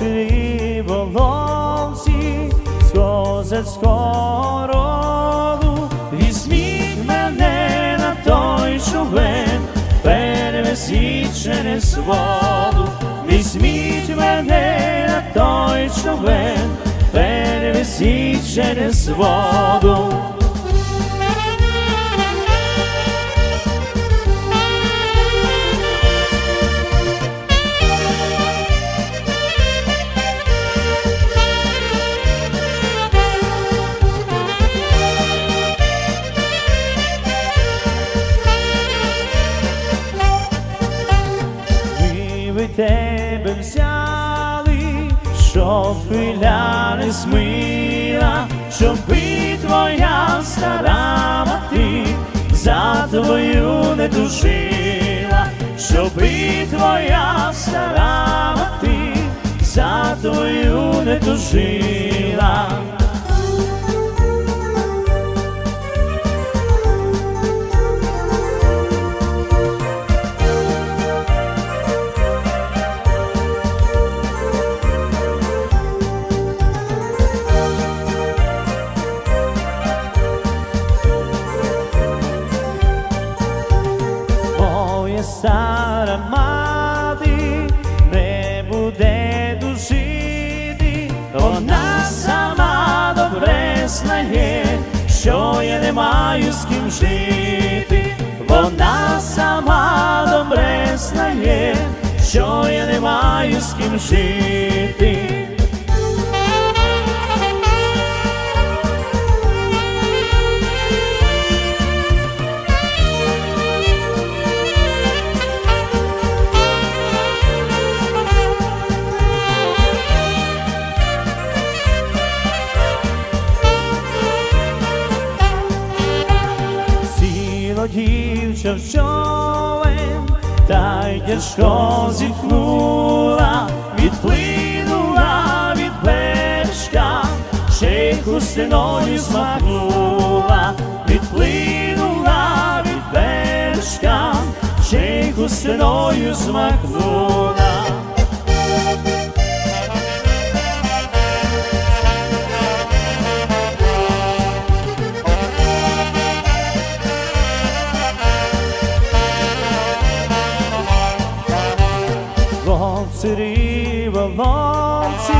Сиві волосі з козацького візьміть мене на той човен, перевезіть через воду, візьміть мене на той човен, перевезіть через воду. Взяли, щоб хвиля не щоб щоби твоя стара мати за твою не тужила, би твоя стара мати за твою не тужила. Моя стара мати не буде дужити, вона сама добре знає, що я не маю з ким жити, вона сама добре знає, що я не маю з ким жити. Дівча в човен, та й тяжко зітхнула, відплинула від бережка, ще й хустиною змахнула, відплинула від бережка, ще й хустиною змахнула. Вовцері волонці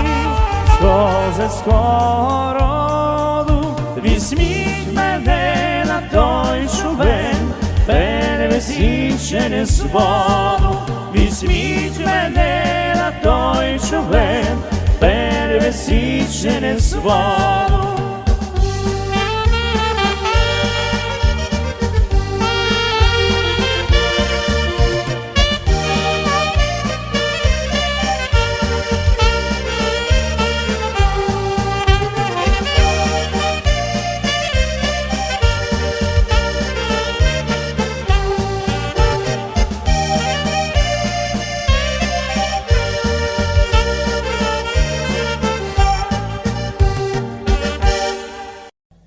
з козацького роду, візьміть мене на той човен, перевезіть через воду, візьміть мене на той човен, перевезіть через воду.